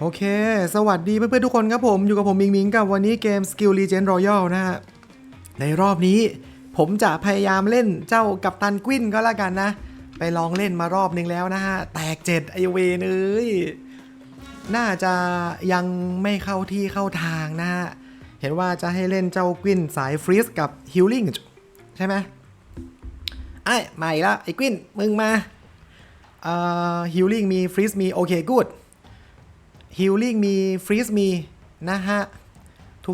โอเค สวัสดีเพื่อนๆทุกคนครับผม อยู่กับผมมิงมิงกับวันนี้เกม Skill Legend Royal นะฮะ ในรอบนี้ผมจะพยายามเล่นเจ้ากัปตันกวินก็แล้วกันนะ ไปลองเล่นมารอบนึงแล้วนะฮะ แตกเจ็ดไอเวนเอ้ย น่าจะยังไม่เข้าที่เข้าทางนะฮะ เห็นว่าจะให้เล่นเจ้ากวินสายฟรีสกับฮิลลิ่งใช่ไหมไอ้มาอีกแล้วไอ้กวินมึงมาเอ่อฮิลลิ่งมีฟรีสมีโอเคกูด ฮิลลิ่งมีฟรีสมีนะฮะ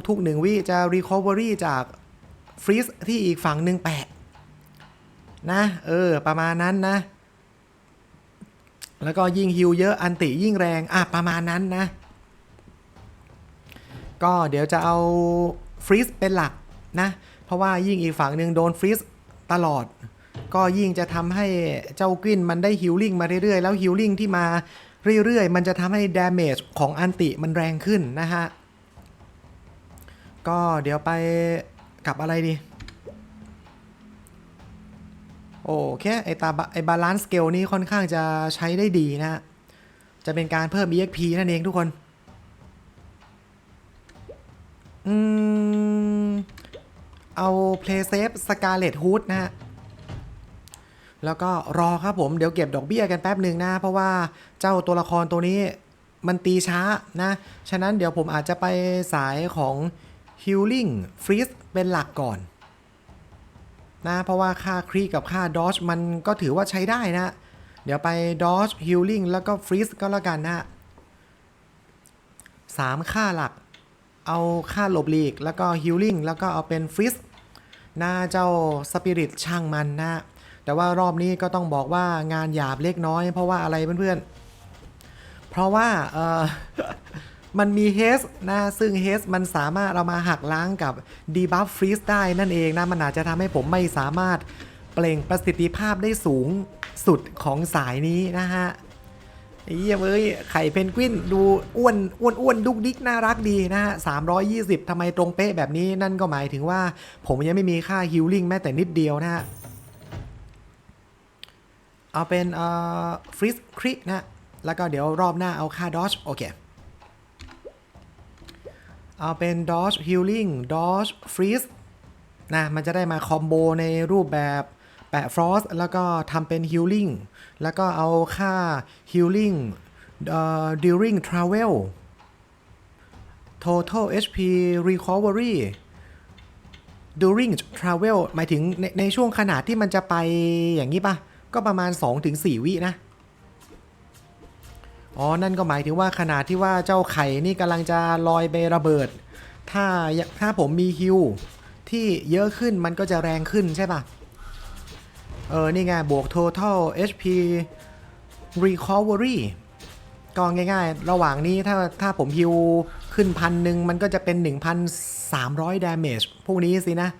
ทุกๆหนึ่งวิจะ Recovery จากฟรีสที่อีกฝั่งหนึ่งแปะนะ เออ ประมาณนั้นนะ แล้วก็ยิ่งฮิลเยอะอันติยิ่งแรง อะ ประมาณนั้นนะ ก็เดี๋ยวจะเอาฟรีสเป็นหลักนะ เพราะว่ายิ่งอีกฝั่งหนึ่งโดนฟรีสตลอด ก็ยิ่งจะทำให้เจ้ากวินมันได้ฮิลลิ่งมาเรื่อยๆ แล้วฮิลลิ่งที่มา เรื่อยๆ มันจะทำให้ดาเมจของอันติมันแรงขึ้นนะฮะ ก็เดี๋ยวไปกับอะไรดี โอเค ไอตาไอบาลานซ์สเกลนี้ค่อนข้างจะใช้ได้ดีนะฮะ จะเป็นการเพิ่ม EXP นั่นเองทุกคน อืม เอา Play Safe Scarlet Hood นะฮะ แล้วก็รอครับผมเดี๋ยวเก็บดอกเบี้ยกันแป๊บหนึ่งนะ เพราะว่าเจ้าตัวละครตัวนี้มันตีช้านะ ฉะนั้นเดี๋ยวผมอาจจะไปสายของ Healing Freeze เป็นหลักก่อนนะเพราะว่าค่าครีกับค่า Dodge มันก็ถือว่าใช้ได้นะ เดี๋ยวไป Dodge Healing แล้วก็ Freeze ก็แล้วกันนะสามค่าหลัก เอาค่าหลบหลีก แล้วก็ Healing แล้วก็เอาเป็น Freeze หน้าเจ้า Spirit ช่างมันนะ แต่ว่ารอบนี้ก็ต้องบอกว่างานหยาบเล็กน้อย เพราะว่าอะไรเพื่อนๆ เพราะว่าเออมันมีเฮสนะซึ่งเฮสมันสามารถเรามาหักล้างกับดีบัฟฟรีสได้นั่นเองนะ มันอาจจะทำให้ผมไม่สามารถเปล่งประสิทธิภาพได้สูงสุดของสายนี้นะฮะไอ้เหี้ยมเอ้ยไข่เพนกวินดูอ้วนอ้วนอ้วนดุกดิกน่ารักดีนะฮะ320ทำไมตรงเป๊ะแบบนี้นั่นก็หมายถึงว่า ผมยังไม่มีค่าฮิลลิ่งแม้แต่นิดเดียวนะฮะ เอาเป็นเอ่อฟรีสครินะ แล้วก็เดี๋ยวรอบหน้าเอาค่าดอ e โอเค เอาเป็นดอ e healing dodge freeze นะ มันจะได้มาคอมโบในรูปแบบแปะฟรอสแล้วก็ทำเป็น healing แล้วก็เอาค่า healing เอ่อ during travel total HP recovery during travel หมายถึงในในช่วงขนาดที่มันจะไปอย่างนี้ปะ ก็ประมาณ 2-4 วินะ อ๋อ นั่นก็หมายถึงว่าขนาดที่ว่าเจ้าไข่นี่กำลังจะลอยไประเบิด ถ้าถ้าผมมีฮิวที่เยอะขึ้นมันก็จะแรงขึ้นใช่ปะเออ นี่ไง บวก total HP recovery ก็ง่ายๆ ระหว่างนี้ถ้าถ้าผมฮิวขึ้นพันหนึ่งมันก็จะเป็น 1,300 damage พวกนี้สินะ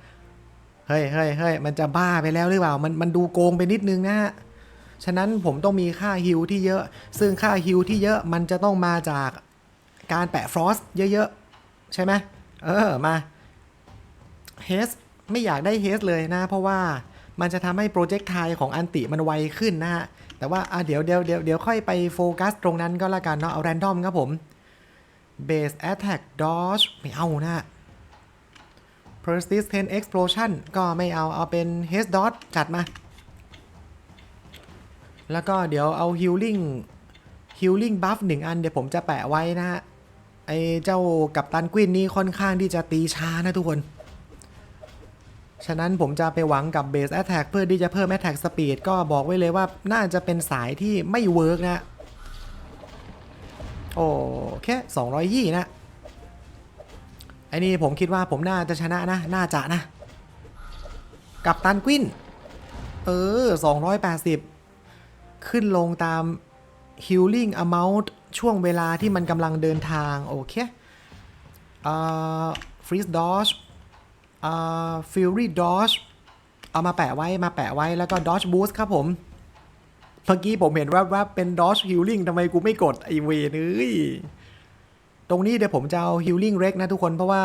เฮ้ยเฮ้ยเฮ้ยมันจะบ้าไปแล้วหรือเปล่า มันมันดูโกงไปนิดนึงนะฮะ ฉะนั้นผมต้องมีค่าฮิลที่เยอะ ซึ่งค่าฮิลที่เยอะมันจะต้องมาจากการแปะฟรอสเยอะๆ ใช่ไหมเออ มาเฮสไม่อยากได้เฮสเลยนะ เพราะว่ามันจะทำให้โปรเจกต์ไทยของอันติมันไวขึ้นนะฮะ แต่ว่าอะเดี๋ยวเดี๋ยวเดี๋ยวเดี๋ยวค่อยไปโฟกัสตรงนั้นก็แล้วกันเนาะ เอาแรนดอมครับผม Base Attack Dodge ไม่เอานะ Persistent Explosion ก็ไม่เอาเอาเป็น Haste Dodge จัดมา แล้วก็เดี๋ยวเอา Healing Healing Buff หนึ่งอัน เดี๋ยวผมจะแปะไว้นะฮะ ไอเจ้ากับตันกวินนี่ค่อนข้างที่จะตีช้านะทุกคน ฉะนั้นผมจะไปหวังกับ Base Attack เพื่อที่จะเพิ่ม Attack Speed ก็บอกไว้เลยว่าน่าจะเป็นสายที่ไม่เวิร์กนะ โอเค200ยี่นะ อ้นี่ผมคิดว่าผมน่าจะชนะนะ น่าจะนะ กับตันกวิน เออ 280 ขึ้นลงตาม healing amount ช่วงเวลาที่มันกำลังเดินทาง โอเคเอ่อ freeze dodge เอ่อ fury dodge เอามาแปะไว้มาแปะไว้แล้วก็ dodge boost ครับผม เมื่อกี้ผมเห็นว่าว่าเป็น dodge healing ทำไมกูไม่กดไอเวรเอ้ย ตรงนี้เดี๋ยวผมจะเอา healing rec นะทุกคนเพราะว่า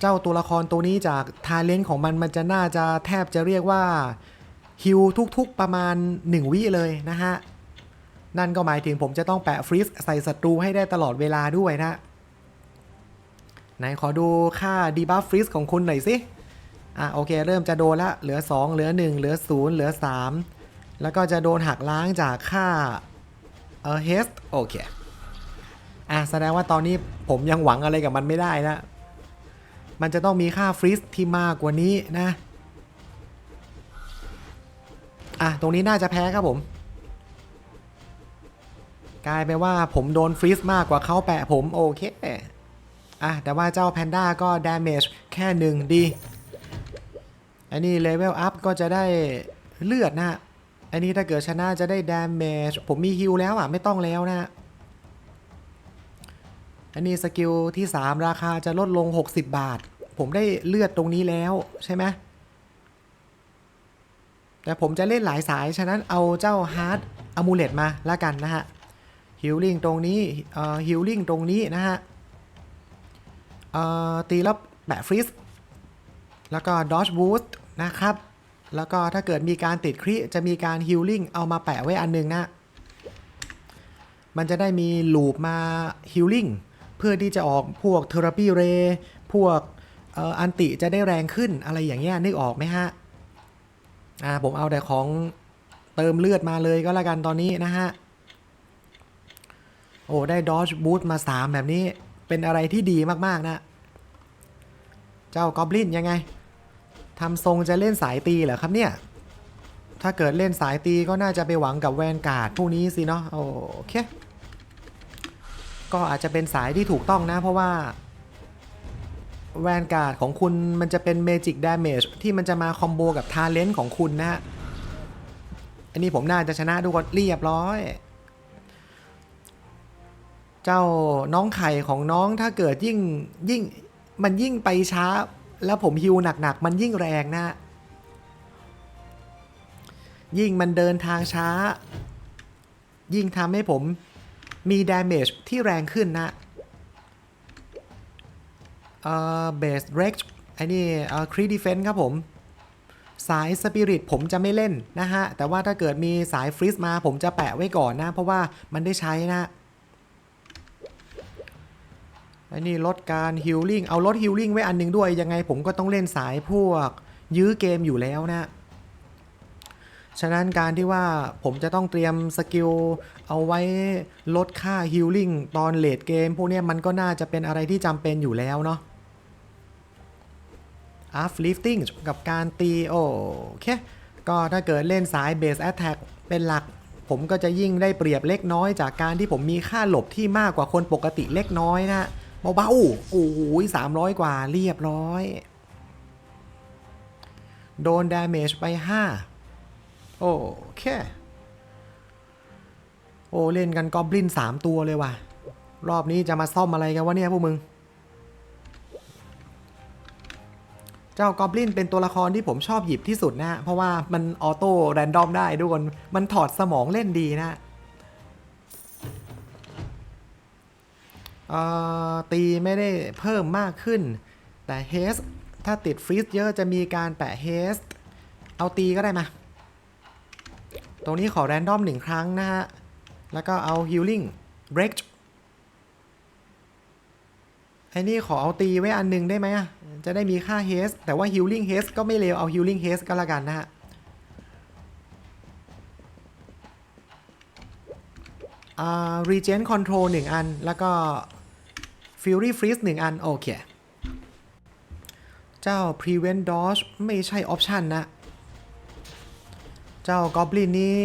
เจ้าตัวละครตัวนี้จากทาเลนต์ของมันมันจะน่าจะแทบจะเรียกว่าฮิวทุกๆประมาณ 1 วิเลยนะฮะ นั่นก็หมายถึงผมจะต้องแปะฟรีซใส่ศัตรูให้ได้ตลอดเวลาด้วยนะไหนขอดูค่าดีบัฟฟรีซของคุณหน่อยสิอะโอเคเริ่มจะโดนละเหลือ 2 เหลือ 1 เหลือ 0 เหลือ 3 แล้วก็จะโดนหักล้างจากค่าเออเฮสโอเค อะแสดงว่าตอนนี้ผมยังหวังอะไรกับมันไม่ได้นะ มันจะต้องมีค่าฟรีซที่มากกว่านี้นะ อะ ตรงนี้น่าจะแพ้ครับผม กลายเป็นว่าผมโดนฟรีซมากกว่าเขาแปะผมโอเค อะ แต่ว่าเจ้าแพนด้าก็ดาเมจแค่หนึ่งดีอันนี้เลเวลอัพก็จะได้เลือดนะอันนี้ถ้าเกิดชนะจะได้ดาเมจผมมีฮิลแล้วอะ ไม่ต้องแล้วนะ อันนี้สกิลที่ 3 ราคาจะลดลง 60 บาท ผมได้เลือดตรงนี้แล้วใช่ไหมแต่ผมจะเล่นหลายสาย ฉะนั้นเอาเจ้าฮาร์ดอะมูเลตมาแล้วกันนะฮะฮิลลิ่งตรงนี้เอ่อฮิลลิ่งตรงนี้นะฮะเอ่อตีแล้วแปะฟรีสแล้วก็ดอ g บูสต์นะครับ แล้วก็ถ้าเกิดมีการติดคริจะมีการฮิลลิ่งเอามาแปะไว้อันหนึงนะ มันจะได้มีลูปมาฮิลลิ่ง พื่อที่จะออกพวกเทอราปีเรพวกอันติจะได้แรงขึ้นอะไรอย่างเงี้ยนึกออกไหมฮะอ่าผมเอาแต่ของเติมเลือดมาเลยก็แล้วกันตอนนี้นะฮะ โอ้ ได้ดอ g บู t มา 3 แบบนี้เป็นอะไรที่ดีมาก ๆ นะ เจ้ากอบลินยังไงทำทรงจะเล่นสายตีเหรอครับเนี่ย ถ้าเกิดเล่นสายตีก็น่าจะไปหวังกับแวนการ์ดพวกนี้สิเนาะโอเค ก็อาจจะเป็นสายที่ถูกต้องนะ เพราะว่าแวนการ์ดของคุณมันจะเป็นเมจิกดาเมจที่มันจะมาคอมโบกับทาเลนต์ของคุณนะฮะอันนี้ผมน่าจะชนะทุกคนเรียบร้อย เจ้าน้องไข่ของน้องถ้าเกิดยิ่งยิ่งมันยิ่งไปช้า แล้วผมฮิวหนักๆ มันยิ่งแรงนะ ยิ่งมันเดินทางช้า ยิ่งทำให้ผม มีดาเมจที่แรงขึ้นนะเอ่อเบสเร็กไอ้นี่เอ่อครีดีเฟนครับผม สายสปิริตผมจะไม่เล่นนะฮะ แต่ว่าถ้าเกิดมีสายฟรีซมาผมจะแปะไว้ก่อนนะ เพราะว่ามันได้ใช้นะไอ้นี่ลดการฮิลลิ่งเอาลดฮิลลิ่งไว้อันหนึงด้วยยังไงผมก็ต้องเล่นสายพวกยื้อเกมอยู่แล้วนะ ฉะนั้นการที่ว่าผมจะต้องเตรียมสกิลเอาไว้ลดค่าฮิลลิ่งตอนเลดเกม พวกนี้มันก็น่าจะเป็นอะไรที่จำเป็นอยู่แล้วเนาะ up lifting กับการตีโอเค ก็ถ้าเกิดเล่นสาย base attack เป็นหลัก ผมก็จะยิ่งได้เปรียบเล็กน้อย จากการที่ผมมีค่าหลบที่มากกว่าคนปกติเล็กน้อยนะเบาๆโอ้โหสามร้อยกว่าเรียบร้อย โดน damage ไป 5 โอเค โอ้เล่นกันกอบลิน3ตัวเลยว่ะ รอบนี้จะมาซ่อมอะไรกันวะเนี่ยพวกมึง เจ้ากอบลินเป็นตัวละครที่ผมชอบหยิบที่สุดนะ เพราะว่ามันออโต้แรนดอมได้ทุกคน มันถอดสมองเล่นดีนะตีไม่ได้เพิ่มมากขึ้น แต่เฮสถ้าติดฟรีซเยอะจะมีการแปะเฮสเอาตีก็ได้มา ตรงนี้ขอแรนดอมหนึ่งครั้งนะฮะ แล้วก็เอาฮิลลิ่งเบรกไอ้นี่ขอเอาตีไว้อันหนึงได้ไหมอะจะได้มีค่าเฮสแต่ว่าฮิลลิ่งเฮสก็ไม่เลวเอาฮิลลิ่งเฮสก็แล้วกันนะฮะ อ่า regen control หนึ่งอัน แล้วก็ fury freeze หนึ่งอัน โอเค เจ้า prevent dodge ไม่ใช่ออปชันนะ เจ้ากอบลินนี้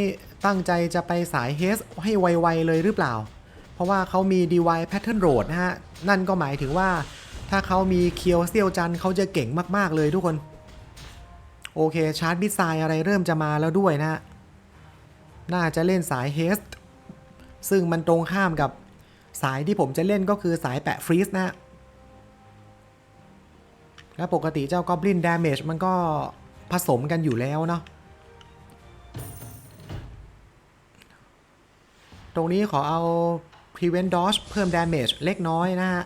ตั้งใจจะไปสายเฮสให้ไวๆเลยหรือเปล่า เพราะว่าเขามี DY Pattern Road นะฮะ นั่นก็หมายถึงว่าถ้าเขามีเคียวเซียวจันเขาจะเก่งมากๆเลยทุกคน โอเค ชาร์จบิสไซอะไรเริ่มจะมาแล้วด้วยนะฮะน่าจะเล่นสายเฮสซึ่งมันตรงข้ามกับสายที่ผมจะเล่นก็คือสายแปะฟรีซนะฮะและปกติเจ้ากอบลินดาเมจมันก็ผสมกันอยู่แล้วเนาะ ตรงนี้ขอเอา prevent dodge เพิ่ม damage เล็กน้อยนะฮะ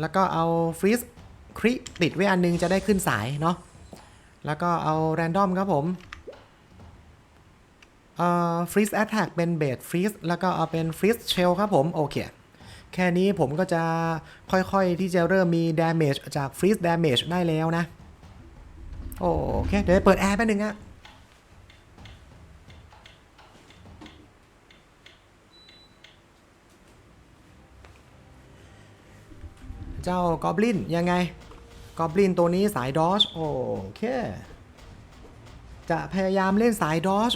แล้วก็เอา freeze คริติดไว้อันนึงจะได้ขึ้นสายเนาะ แล้วก็เอา random ครับผม เอ่อฟรีซแอตแทกเป็นเบสฟรีซแล้วก็เอาเป็นฟรีซเชลครับผม โอเค แค่นี้ผมก็จะค่อยๆที่จะเริ่มมี damage จาก freeze damage ได้แล้วนะ โอเค เดี๋ยวเปิดแอร์แป๊บนึงอะ เจ้ากอบลินยังไงกอบลินตัวนี้สายดอชโอเค จะพยายามเล่นสายดอช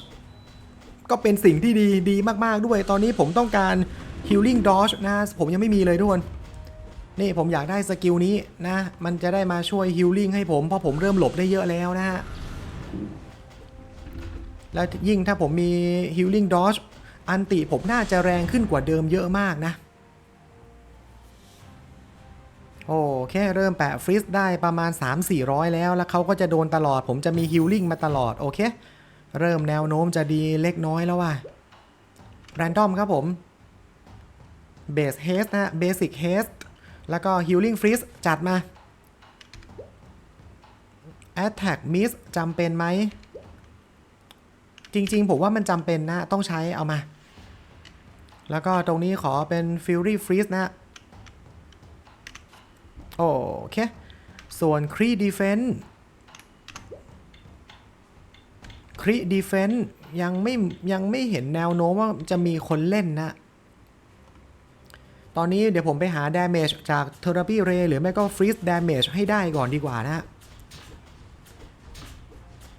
ก็เป็นสิ่งที่ดีดีมากๆด้วย ตอนนี้ผมต้องการ healing dodge นะ ผมยังไม่มีเลยทุกคนนี่ผมอยากได้สกิลนี้นะ มันจะได้มาช่วย healing ให้ผม เพราะผมเริ่มหลบได้เยอะแล้วนะฮะ แล้วยิ่งถ้าผมมี healing dodge อันติผมน่าจะแรงขึ้นกว่าเดิมเยอะมากนะ โอเคเริ่มแปะฟรีซได้ประมาณ 3-400 แล้ว แล้วเขาก็จะโดนตลอด ผมจะมี healing มาตลอด โอเค เริ่มแนวโน้มจะดีเล็กน้อยแล้วว่ะ random ครับผม base haste นะ basic haste แล้วก็ healing freeze จัดมา attack miss จำเป็นไหม จริงๆ ผมว่ามันจำเป็นนะ ต้องใช้เอามา แล้วก็ตรงนี้ขอเป็น fury freeze นะ โอเค ส่วน crit defense คริดีเฟนต์ยังไม่ยังไม่เห็นแนวโน้มว่าจะมีคนเล่นนะ ตอนนี้เดี๋ยวผมไปหา damage จาก therapy ray หรือไม่ก็ freeze damage ให้ได้ก่อนดีกว่านะ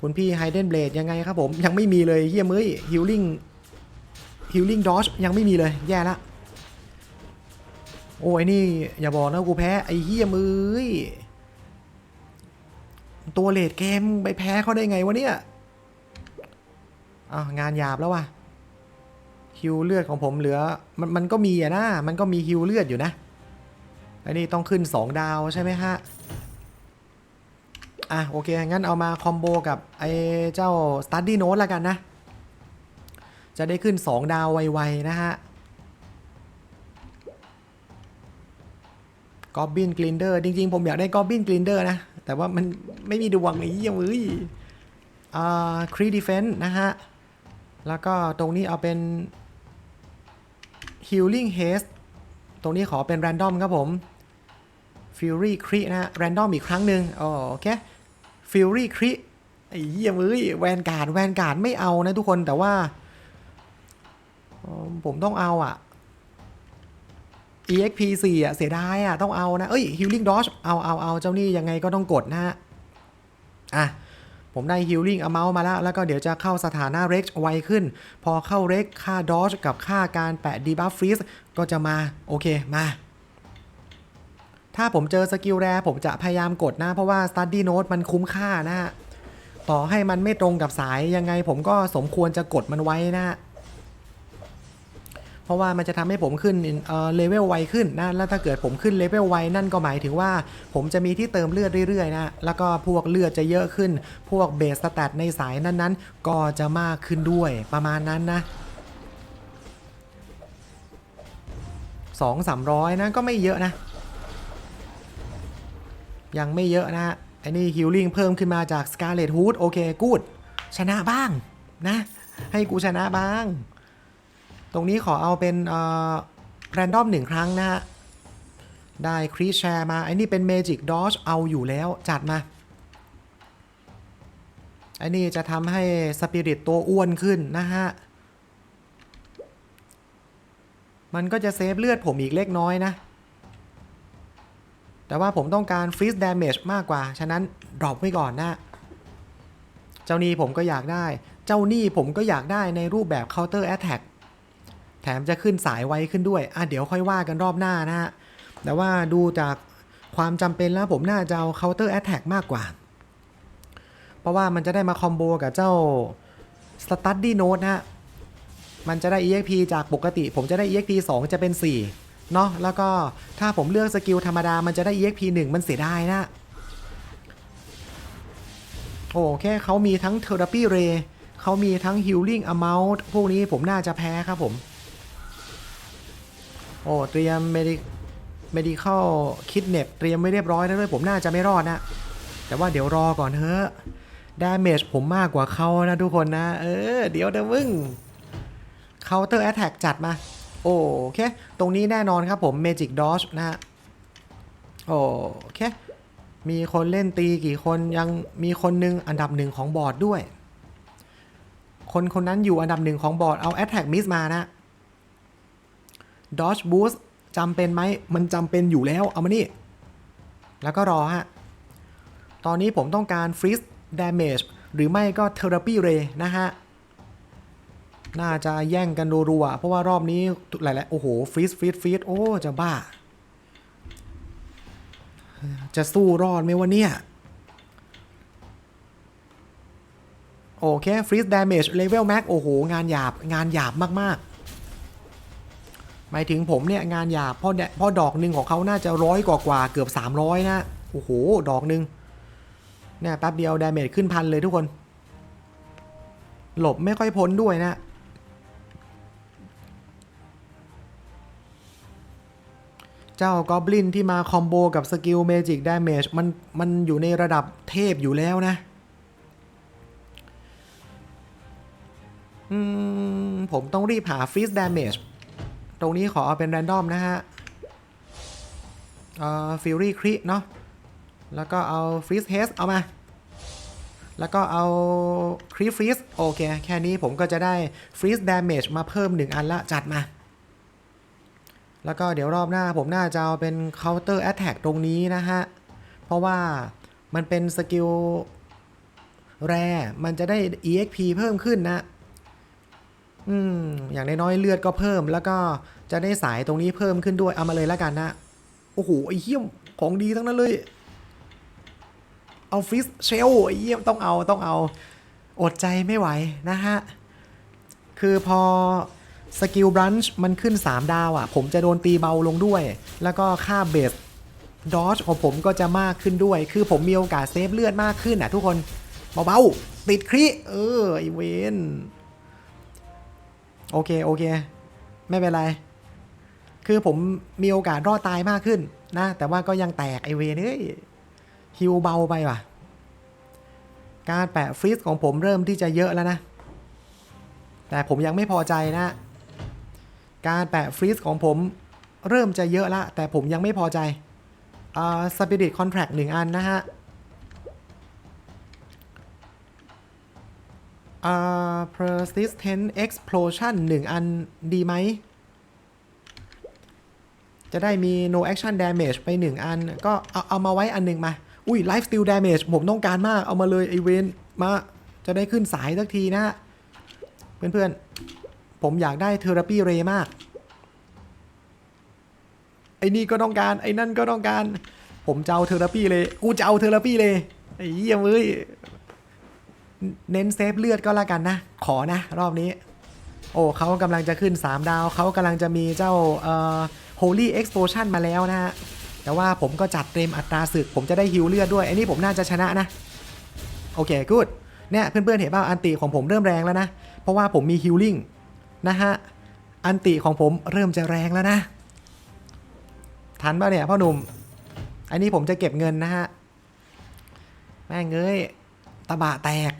คุณพี่ hidden blade ยังไงครับผม ยังไม่มีเลยเยี่ยมเอ้ย healing healing dodge ยังไม่มีเลย แย่ละ โอ้ยนี่ อย่าบอกนะกูแพ้ ไอ้เยี่ยมเอ้ยตัวเลดเกมไปแพ้เขาได้ไงวะเนี่ยอะงานหยาบแล้วว่ะฮิวเลือดของผมเหลือ มันมันก็มีอะนะ มันก็มีฮิวเลือดอยู่นะไอันนี้ต้องขึ้น 2 ดาวใช่ไหมฮะ อะโอเค งั้นเอามาคอมโบกับไอ้เจ้า Study Note ละกันนะ จะได้ขึ้น 2 ดาวไวๆนะฮะ กอบบินกลินเดอร์จริงๆ ผมอยากได้กอบบินกลินเดอร์นะ แต่ว่ามันไม่มีดวงไอ้เหี้ยเอ้ยอ่าครีดีเฟนต์นะฮะ แล้วก็ตรงนี้เอาเป็น healing haste ตรงนี้ขอเป็น random ครับผม fury crit นะฮะ random อีกครั้งหนึ่งโอเค fury crit ไอ้เหี้ยเอ้ยแวนการ์ดแวนการ์ดไม่เอานะทุกคนแต่ว่า ผมต้องเอาอะ exp 4อะเสียดายอะต้องเอานะเอ้ย healing dodge เอาเอาเอาเจ้านี่ยังไงก็ต้องกดนะฮะอะผมได้ healing amount มาแล้ว แล้วก็เดี๋ยวจะเข้าสถานะ rex ไวขึ้น พอเข้า rex ค่า dodge กับค่าการแปะ debuff freeze ก็จะมา โอเคมาถ้าผมเจอสกิลแรผมจะพยายามกดนะ เพราะว่า study note มันคุ้มค่านะฮะต่อให้มันไม่ตรงกับสายยังไงผมก็สมควรจะกดมันไว้นะ เพราะว่ามันจะทำให้ผมขึ้นเลเวลไวขึ้นนะแล้วถ้าเกิดผมขึ้นเลเวลไวนั่นก็หมายถึงว่า ผมจะมีที่เติมเลือดเรื่อยๆนะแล้วก็พวกเลือดจะเยอะขึ้น พวกเบสสแตทในสายนั้นๆ ก็จะมากขึ้นด้วยประมาณนั้นนะสองสามร้อยนะก็ไม่เยอะนะ ยังไม่เยอะนะไอ้นี่ฮิลลิ่งเพิ่มขึ้นมาจาก Scarlet Hood โอเคกูดชนะบ้างนะ ให้กูชนะบ้าง รงนี้ขอเอาเป็นเอ่อแรนดอมหนึ่งครั้งนะฮะ ได้ครีแชร์มาไอ้นี่เป็น Magic Dodge เอาอยู่แล้วจัดมาไอ้นี่จะทำให้สปิริตตัวอ้วนขึ้นนะฮะ มันก็จะเซฟเลือดผมอีกเล็กน้อยนะ แต่ว่าผมต้องการ Freeze Damage มากกว่า ฉะนั้นดรอปไว้ก่อนนะ เจ้านี่ผมก็อยากได้ เจ้านี่ผมก็อยากได้ในรูปแบบ Counter Attack แถมจะขึ้นสายไวขึ้นด้วย อะเดี๋ยวค่อยว่ากันรอบหน้านะฮะ แต่ว่าดูจากความจำเป็นแล้วผมน่าจะเอา counter attack มากกว่า เพราะว่ามันจะได้มาคอมโบกับเจ้า study note นะฮะ มันจะได้ exp จากปกติ ผมจะได้ exp 2 จะเป็น 4 เนาะแล้วก็ถ้าผมเลือกสกิลธรรมดา มันจะได้ exp 1 มันเสียดายนะโอ้แค่เขามีทั้ง therapy ray เขามีทั้ง healing amount พวกนี้ผมน่าจะแพ้ครับผม โอ้เตรียม medic medical kit เน็บเตรียมไว้เรียบร้อยแล้วด้วยผมน่าจะไม่รอดนะ แต่ว่าเดี๋ยวรอก่อนเถอะดาเมจผมมากกว่าเขานะทุกคนนะ เออ เดี๋ยวเดี๋ยวมึง Counter Attack จัดมา โอเค ตรงนี้แน่นอนครับผม Magic Dodge นะฮะโอเค มีคนเล่นตีกี่คนยังมีคนหนึ่งอันดับหนึ่งของบอร์ดด้วย คนคนนั้นอยู่อันดับหนึ่งของบอร์ดเอา Attack Miss มานะ Dodge Boost จำเป็นไหม มันจำเป็นอยู่แล้ว เอามานี่ แล้วก็รอฮะ ตอนนี้ผมต้องการ Freeze Damage หรือไม่ก็ Therapy Ray นะฮะ น่าจะแย่งกันรัวๆเพราะว่ารอบนี้หลายๆ โอ้โห ฟรีสฟรีสฟรีสโอ้ จะบ้า จะสู้รอดไหมวะเนี่ยโอเคฟรี e ด damage level max โอ้โห งานหยาบ งานหยาบมาก ๆ หมายถึงผมเนี่ยงานหยาบเพราะแดเพราะดอกหนึ่งของเขาน่าจะร้อยกว่ากว่าเกือบ 300 นะ โอ้โห ดอกหนึ่งเนี่ยแป๊บเดียว damage ขึ้นพันเลยทุกคน หลบไม่ค่อยพ้นด้วยนะ เจ้ากอบลินที่มาคอมโบกับสกิลเมจิกด a เมจมันมันอยู่ในระดับเทพอยู่แล้วนะอืมผมต้องรีบหาฟ e ี z ด damage ตรงนี้ขอเอาเป็นแรนดอมนะฮะเอ่อฟิวรี่คริเนาะแล้วก็เอาฟ e ี z เฮสเอามา แล้วก็เอาครีฟรีสโอเค แค่นี้ผมก็จะได้ฟรี z ด damage มาเพิ่ม 1 อันละจัดมา แล้วก็เดี๋ยวรอบหน้าผมน่าจะเอาเป็น counter attack ตรงนี้นะฮะ เพราะว่ามันเป็นสกิลแรมันจะได้ exp เพิ่มขึ้นนะ อืมอย่างน้อยๆเลือดก็เพิ่ม แล้วก็จะได้สายตรงนี้เพิ่มขึ้นด้วยเอามาเลยแล้วกันนะโอ้โหไอ้เหี้ยมของดีทั้งนั้นเลย เอาฟิสเชลไอ้เหี้ยมต้องเอาต้องเอา อดใจไม่ไหวนะฮะ คือพอสกิลบรันช์มันขึ้น 3 ดาวอะ่ะ ผมจะโดนตีเบาลงด้วย แล้วก็ค่าเบสดอชของผมก็จะมากขึ้นด้วย คือผมมีโอกาสเซฟเลือดมากขึ้นอะทุกคน เบาๆ ติดคริเออไอเวน โอเคโอเค ไม่เป็นไร คือผมมีโอกาสรอดตายมากขึ้นนะ แต่ว่าก็ยังแตกไอเวนเอ้ยฮิวเบาไปว่ะ การแปะฟรีสของผมเริ่มที่จะเยอะแล้วนะ แต่ผมยังไม่พอใจนะ การแปะฟรีสของผมเริ่มจะเยอะละแต่ผมยังไม่พอใจอ่าสปิริตคอนแท c t หนึ่งอันนะฮะ อ่า persistent explosion หนึ่งอันดีไหม จะได้มี no action damage ไปหนึ่งอัน ก็เอาเอามาไว้อันหนึ่งมา อุ้ย life steal damage ผมต้องการมาก เอามาเลยไอเวนมา จะได้ขึ้นสายสักทีนะ เพื่อนๆ ผมอยากได้เทอราปีเรมาก ไอ้นี่ก็ต้องการ ไอ้นั่นก็ต้องการ ผมจะเอาเทอราปีเลย กูจะเอาเทอราปีเลย ไอ้เหี้ยเว้ย เน้นเซฟเลือดก็แล้วกันนะ ขอนะรอบนี้ โอ้เขากำลังจะขึ้น 3 ดาว เขากำลังจะมีเจ้าเอ่อ Holy Explosion มาแล้วนะฮะ แต่ว่าผมก็จัดเต็มอัตราศึก ผมจะได้ฮิวเลือดด้วยไอ้นี่ผมน่าจะชนะนะ โอเคกูดเนี่ยเพื่อนๆเห็นป่าอันติของผมเริ่มแรงแล้วนะ เพราะว่าผมมีฮิลลิ่งนะฮะ อันติของผมเริ่มจะแรงแล้วนะ ทันป่ะเนี่ยพ่อหนุ่ม อันนี้ผมจะเก็บเงินนะฮะ แม่งเอ้ยตะบะแตก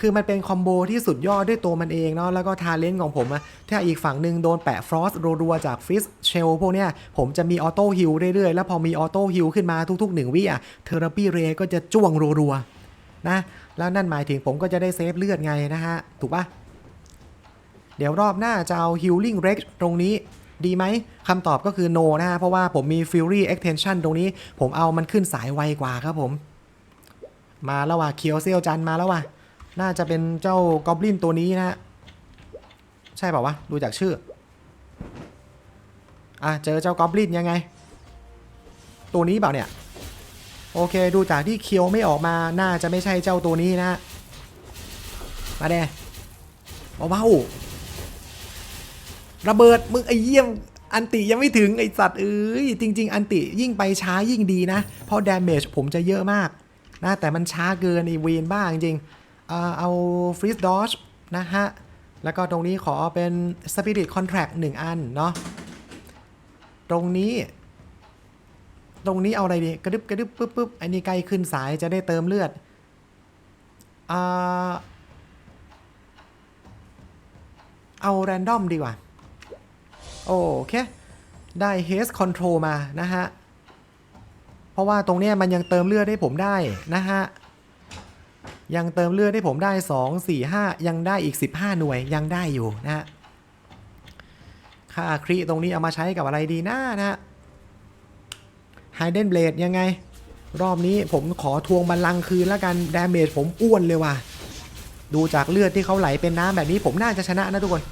คือมันเป็นคอมโบที่สุดยอดด้วยตัวมันเองเนาะแล้วก็ทาเลนต์ของผมอะถ้าอีกฝั่งหนึ่งโดนแปะฟรอสรัวๆจากฟิสเชลพวกเนี้ยผมจะมีออโต้ฮิลเรื่อยๆ แล้วพอมีออโต้ฮิลขึ้นมาทุกๆหนึ่งวิอะเทอร์ปีเรก็จะจ้วงรัวๆนะแล้วนั่นหมายถึงผมก็จะได้เซฟเลือดไงนะฮะ ถูกปะเดี๋ยวรอบหน้าจะเอา Healing r e ตรงนี้ดีไหมคำตอบก็คือ no นะฮะ เพราะว่าผมมี Fury Extension ตรงนี้ ผมเอามันขึ้นสายไวกว่าครับผม มาแล้วว่ะเคียวเซียวจันมาแล้วว่ะ น่าจะเป็นเจ้ากอบลินตัวนี้นะฮะ ใช่เปล่าวะ ดูจากชื่อ อะ เจอเจ้ากอบลินยังไง ตัวนี้เปล่าเนี่ย โอเค ดูจากที่เคียวไม่ออกมา น่าจะไม่ใช่เจ้าตัวนี้นะมาเด้เบาๆระเบิดมึงไอ้เยี่ยมอันติยังไม่ถึงไอสัตว์เอ้ยจริง ๆ อันติยิ่งไปช้ายิ่งดีนะ เพราะดาเมจผมจะเยอะมากนะแต่มันช้าเกินไอเวนบ้าจริงๆ เอาฟรีสดอชนะฮะ แล้วก็ตรงนี้ขอเป็น Spirit Contract 1อันเนาะ ตรงนี้ ตรงนี้เอาอะไรดี กระดึบกระดึบปึ๊บปึ๊บไอ้นี่ใกล้ขึ้นสายจะได้เติมเลือด อ่า เอาแรนดอมดีกว่า โอเค ได้ haste control มานะฮะ เพราะว่าตรงนี้มันยังเติมเลือดให้ผมได้นะฮะ ยังเติมเลือดให้ผมได้ 2 4 5 ยังได้อีก 15 หน่วยยังได้อยู่นะฮะค่าครีตรงนี้เอามาใช้กับอะไรดีนะนะฮะ Hidden Blade ยังไง รอบนี้ผมขอทวงบัลลังก์คืนแล้วกันดาเมจผมอ้วนเลยว่ะ ดูจากเลือดที่เขาไหลเป็นน้ำแบบนี้ผมน่าจะชนะนะทุกคน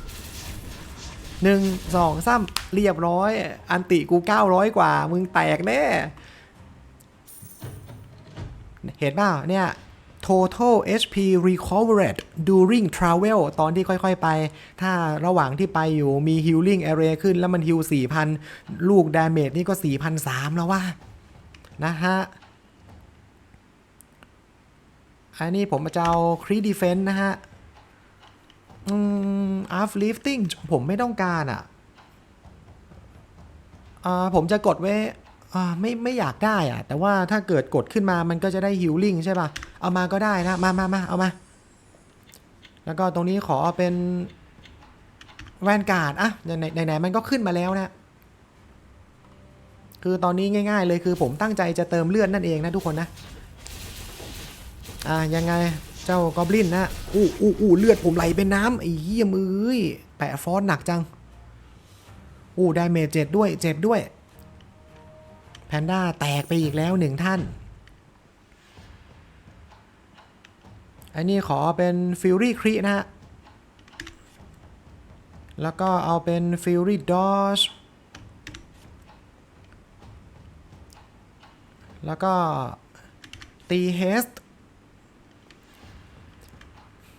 หนึ่งสองสามเรียบร้อย อันติกู 900 กว่า มึงแตกแน่ เห็นเปล่าเนี่ย total HP recovered during travel ตอนที่ค่อยๆไป ถ้าระหว่างที่ไปอยู่มี healing area ขึ้นแล้วมัน heal 4,000 ลูก damage นี่ก็ 4,300 แล้วว่า นะฮะ อันนี้ผมจะเอา crit defense นะฮะ อืม half lifting ผมไม่ต้องการอะอ่าผมจะกดไว้อ่า ไม่ไม่อยากได้อะแต่ว่าถ้าเกิดกดขึ้นมามันก็จะได้ healing ใช่ป่ะ เอามาก็ได้นะ มามามาเอามา แล้วก็ตรงนี้ขอเป็นแวนการ์ดอะไหนไหนไหนมันก็ขึ้นมาแล้วนะ คือตอนนี้ง่าย ๆ เลยคือผมตั้งใจจะเติมเลือดนั่นเองนะทุกคนนะ อ่ายังไงเจ้ากอบลินนะอู้อู้อู้เลือดผมไหลเป็นน้ำไอ้เหี้ยมือแปะฟอนต์หนักจังอู้ได้เมจเจ็ดด้วยเจ็บด้วย แพนด้าแตกไปอีกแล้วหนึ่งท่าน อันนี้ขอเป็นฟิล r ี c ครีนะฮะ แล้วก็เอาเป็นฟิล r ี Dodge แล้วก็ตีเฮส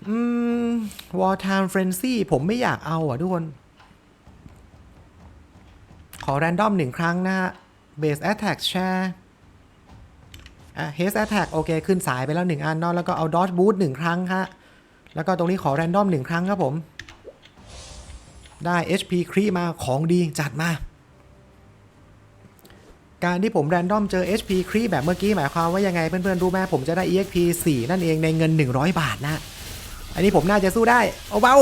อืม War Time Frenzy ผมไม่อยากเอาอะทุกคน ขอแรนดอมหนึ่งครั้งนะฮะ Base Attack Share อะ Haste Attack โอเค ขึ้นสายไปแล้วหนึ่งอันเนาะแล้วก็เอา Dodge Boost หนึ่งครั้งฮะ แล้วก็ตรงนี้ขอแรนดอมหนึ่งครั้งครับผม ได้ HP ครีมาของดีจัดมา การที่ผมแรนดอมเจอ HP ครีแบบเมื่อกี้หมายความว่ายังไงเพื่อนๆรู้ไหมผมจะได้ EXP 4 นั่นเองในเงิน 100 บาทนะ อันนี้ผมน่าจะสู้ได้ เอาเบา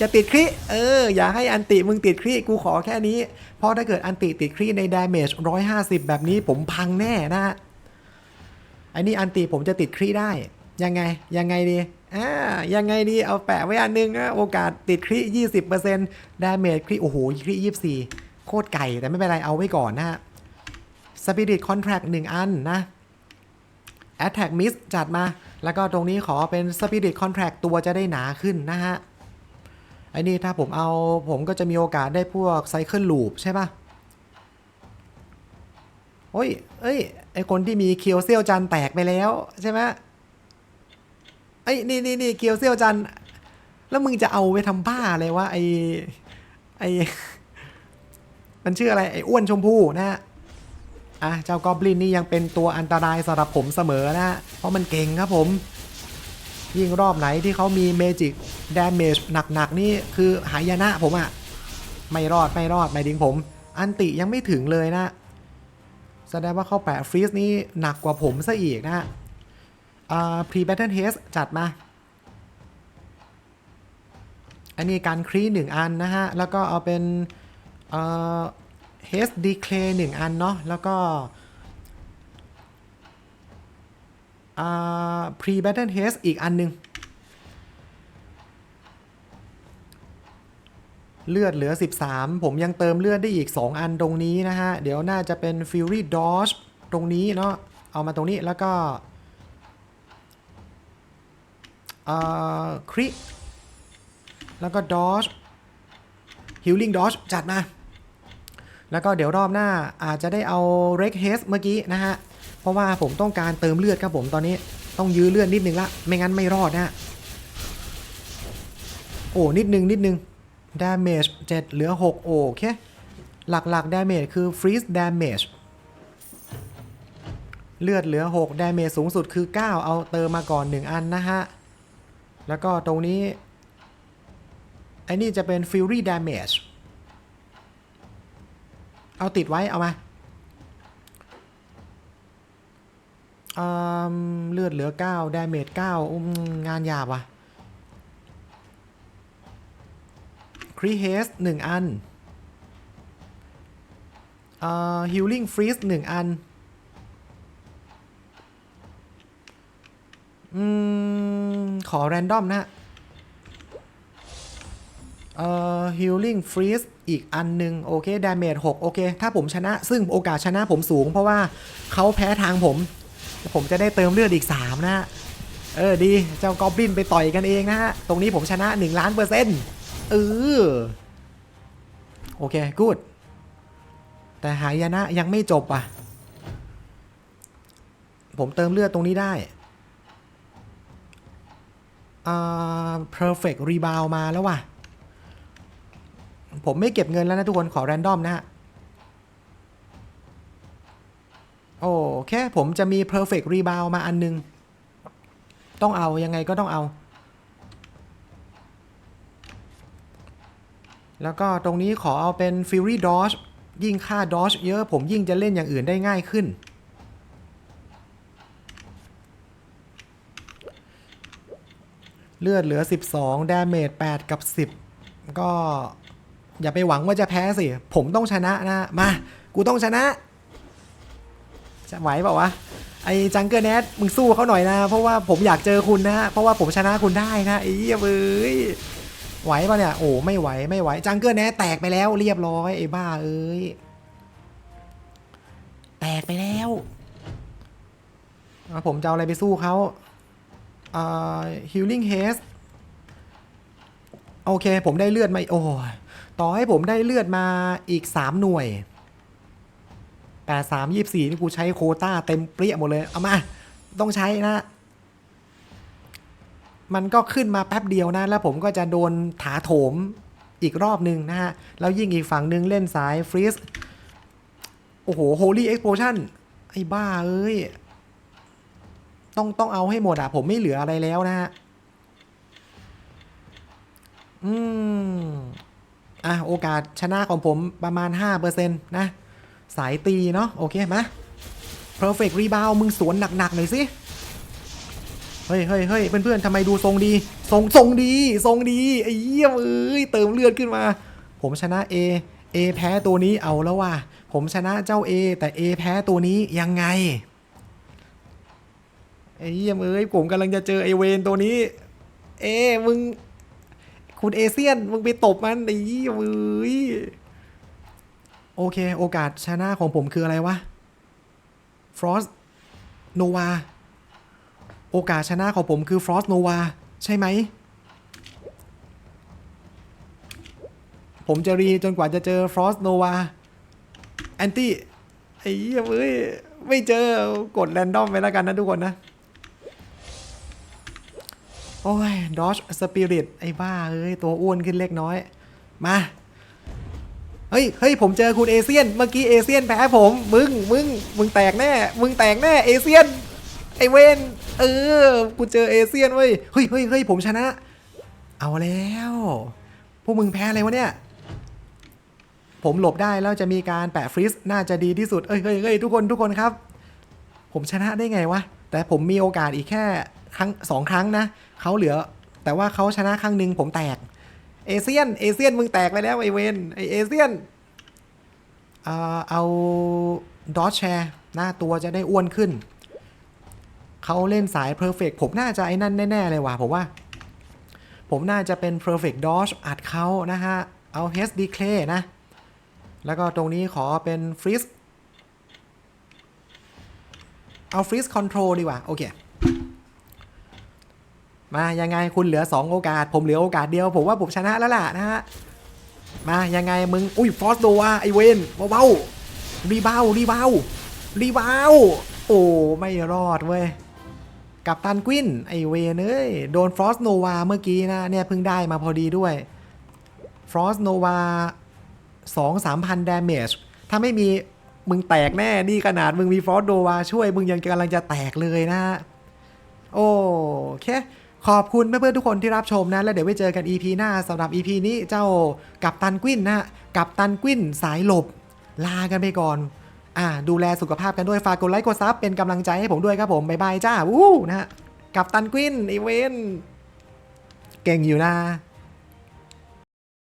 จะติดครีเออ อย่าให้อันติมึงติดครีกูขอแค่นี้ เพราะถ้าเกิดอันติติดครีในดาเมจ150 แบบนี้ผมพังแน่นะอันนี้อันติผมจะติดครีได้ ยังไง ยังไงดีอ่ายังไงดีเอาแปะไว้อันนึงนะโอกาสติดครี20%ดาเมจครีโอ้โหครี24 โคตรไก่แต่ไม่เป็นไรเอาไว้ก่อนนะฮะ Spirit Contract 1อันนะ Attack Miss จัดมา แล้วก็ตรงนี้ขอเป็น Spirit Contract ตัวจะได้หนาขึ้นนะฮะ ไอ้นี่ถ้าผมเอาผมก็จะมีโอกาสได้พวก Cycle Loop ใช่ปะโอ้ย เอ้ย ไอคนที่มีเคียวเซียวจันแตกไปแล้วใช่ไหมไอ้ยนี่นี่นี่เคียวเซียวจัน แล้วมึงจะเอาไปทำบ้าอะไรวะไอไอมันชื่ออะไรไออ้วนชมพู่นะฮะ อะเจ้ากอบลินนี่ยังเป็นตัวอันตรายสำหรับผมเสมอนะฮะ เพราะมันเก่งครับผม ยิ่งรอบไหนที่เขามีเมจิก ดาเมจหนักๆนี่คือหายนะผมอะไม่รอดไม่รอดหมายถึงผม อันติยังไม่ถึงเลยนะ แสดงว่าเขาแปะฟรีสนี่หนักกว่าผมซะอีกนะฮะอ่า pre battle haste จัดมา อันนี้การครีหนึ่งอันนะฮะ แล้วก็เอาเป็นเอ่อ haste declare หนึ่งอันเนาะแล้วก็อ่า pre battle haste อีกอันหนึง เลือดเหลือ 13 ผมยังเติมเลือดได้อีก 2 อันตรงนี้นะฮะ เดี๋ยวน่าจะเป็น Fury Dodge ตรงนี้เนาะเอามาตรงนี้แล้วก็คริแล้วก็ Dodge Healing Dodge จัดมา แล้วก็เดี๋ยวรอบหน้าอาจจะได้เอา r e g Haste เมื่อกี้นะฮะ เพราะว่าผมต้องการเติมเลือดครับผมตอนนี้ต้องยื้อเลือดนิดนึงละ ไม่งั้นไม่รอดนะฮะโอ้ นิดนึง นิดนึง damage 7เหลือ6โอเค หลักๆ damage คือ freeze damage เลือดเหลือ6 damage สูงสุดคือ 9 เอาเติมมาก่อน 1 อันนะฮะ แล้วก็ตรงนี้ไอ้นี่จะเป็น fury damage เอาติดไว้เอามาเลือดเหลือ 9 ดาเมจ9อุ้มงานหยาบว่ะ ครีเฮสหนึ่งอันเอ่อฮิลลิ่งฟรีสหนึ่งอัน อืม ขอแรนดอมนะฮะเอ่อ healing freeze อีกอันหนึ่งโอเค damage 6โอเค ถ้าผมชนะ ซึ่งโอกาสชนะผมสูง เพราะว่าเขาแพ้ทางผม ผมจะได้เติมเลือดอีก 3 นะฮะเออ ดี เจ้ากอบลินไปต่อยกันเองนะฮะ ตรงนี้ผมชนะ 1 ล้านเปอร์เซ็นต์ เออ โอเค กูด แต่หายนะยังไม่จบอะ ผมเติมเลือดตรงนี้ได้อ่า perfect rebound มาแล้วว่ะ ผมไม่เก็บเงินแล้วนะทุกคนขอแรนดอมนะฮะโอเค ผมจะมี perfect rebound มาอันนึง ต้องเอายังไงก็ต้องเอา แล้วก็ตรงนี้ขอเอาเป็น fury dodge ยิ่งค่า dodge เยอะผมยิ่งจะเล่นอย่างอื่นได้ง่ายขึ้น เลือดเหลือ 12 ดาเมจ8กับ 10 ก็อย่าไปหวังว่าจะแพ้สิ ผมต้องชนะนะ มา กูต้องชนะ จะไหวเปล่าวะ ไอ้จังเกอร์เนทมึงสู้เขาหน่อยนะ เพราะว่าผมอยากเจอคุณนะ เพราะว่าผมชนะคุณได้นะไอ้เหี้ยเอ้ย ไหวปะเนี่ย โอ้ไม่ไหวไม่ไหวจังเกอร์เนทแตกไปแล้วเรียบร้อยไอ้บ้าเอ้ย แตกไปแล้วอะผมจะเอาอะไรไปสู้เขาอ่า healing haste โอเค ผมได้เลือดมาโอ้ยต่อให้ผมได้เลือดมาอีก 3 หน่วย8 3 24 นี่กูใช้โควต้าเต็มเปรี้ยหมดเลย เอามา ต้องใช้นะ มันก็ขึ้นมาแป๊บเดียวนะ แล้วผมก็จะโดนถาโถมอีกรอบหนึ่งนะฮะ แล้วยิ่งอีกฝั่งหนึ่งเล่นสายฟรีสโอ้โห Holy Explosion ไอ้บ้าเอ้ย ต้องต้องเอาให้หมดอะผมไม่เหลืออะไรแล้วนะฮะ อืม อะ โอกาสชนะของผมประมาณ 5%นะ สายตีเนาะโอเคไหมา perfect rebound มึงสวนหนักๆหน่อยสิ เฮ้ยเฮ้ยเฮ้ยเพื่อนๆทำไมดูทรงดี ทรงทรงดี ทรงดีไอ้เยี่ยมเอ้ยเติมเลือดขึ้นมา ผมชนะ A A แพ้ตัวนี้เอาแล้วว่ะผมชนะเจ้า A แต่ A แพ้ตัวนี้ยังไงไอ้เยี่ยมเอ้ยผมกำลังจะเจอไอเวนตัวนี้ เอ้มึง คุณเอเซียน มึงไปตบมันไอ้เยี่ยมเอ้ยโอเค โอกาสชนะของผมคืออะไรวะ Frost Nova โโอกาสชนะของผมคือ Frost Nova ใช่ไหม ผมจะรีจนกว่าจะเจอ Frost Nova แอนตี้ไอ้เหี้ยเอ้ย ไม่เจอกดแรนดอมไปแล้วกันนะทุกคนนะ โอ้ย Dodge Spirit ไอ้บ้าเอ้ย ตัวอ้วนขึ้นเล็กน้อย มา เฮ้ยเฮ้ยผมเจอคุณเอเซียน เมื่อกี้เอเซียนแพ้ผม มึง มึง มึงแตกแน่ มึงแตกแน่เอเซียน ไอเวนเออ กูเจอเอเซียนเว้ย เฮ้ยเฮ้ยเฮ้ยผมชนะ เอาแล้ว พวกมึงแพ้อะไรวะเนี่ย ผมหลบได้แล้วจะมีการแปะฟรีซน่าจะดีที่สุด เอ้ยเฮ้ยเฮ้ยทุกคนทุกคนครับ ผมชนะได้ไงวะ แต่ผมมีโอกาสอีกแค่ครั้งสองครั้งนะ เขาเหลือ แต่ว่าเขาชนะครั้งหนึ่งผมแตก เอเซียน เอเซียนมึงแตกไปแล้วไอเวนไอเอเซียนเอ่อเอาดอ g แชร์หน้าตัวจะได้อ้วนขึ้น เขาเล่นสาย Perfect ผมน่าจะไอ้นั่นแน่ ๆ เลยว่ะผมว่า ผมน่าจะเป็น Perfect Dodge อัดเขานะฮะ เอา h d Clay นะ แล้วก็ตรงนี้ขอเป็น Freeze เอา Freeze Control ดีกว่า โอเค มายังไงคุณเหลือ 2 โอกาส ผมเหลือโอกาสเดียว ผมว่าผมชนะแล้วล่ะนะฮะ มายังไงมึง อุ้ยฟอสโดวาไอเวนเบาๆรีเบารีเบารีเบาโอ้ ไม่รอดเว้ย กับตันกวินไอเวนเอ้ยโดนฟรอสโนวาเมื่อกี้นะเนี่ยเพิ่งได้มาพอดีด้วยฟรอสโนวาสองสามพันดาเมจถ้าไม่มีมึงแตกแน่ นี่ขนาดมึงมีฟรอสโนวาช่วยมึงยังกำลังจะแตกเลยนะ โอเค ขอบคุณเพื่อนๆทุกคนที่รับชมนะ แล้วเดี๋ยวไว้เจอกัน EP หน้าสำหรับ EP นี้เจ้ากับตันกวินนะกับตันกวินสายหลบลากันไปก่อน อ่าดูแลสุขภาพกันด้วย ฝากกดไลค์กดซับเป็นกำลังใจให้ผมด้วยครับผมบ๊ายบายจ้าวู้นะฮะกับตันกวินอีเวนเก่งอยู่นะ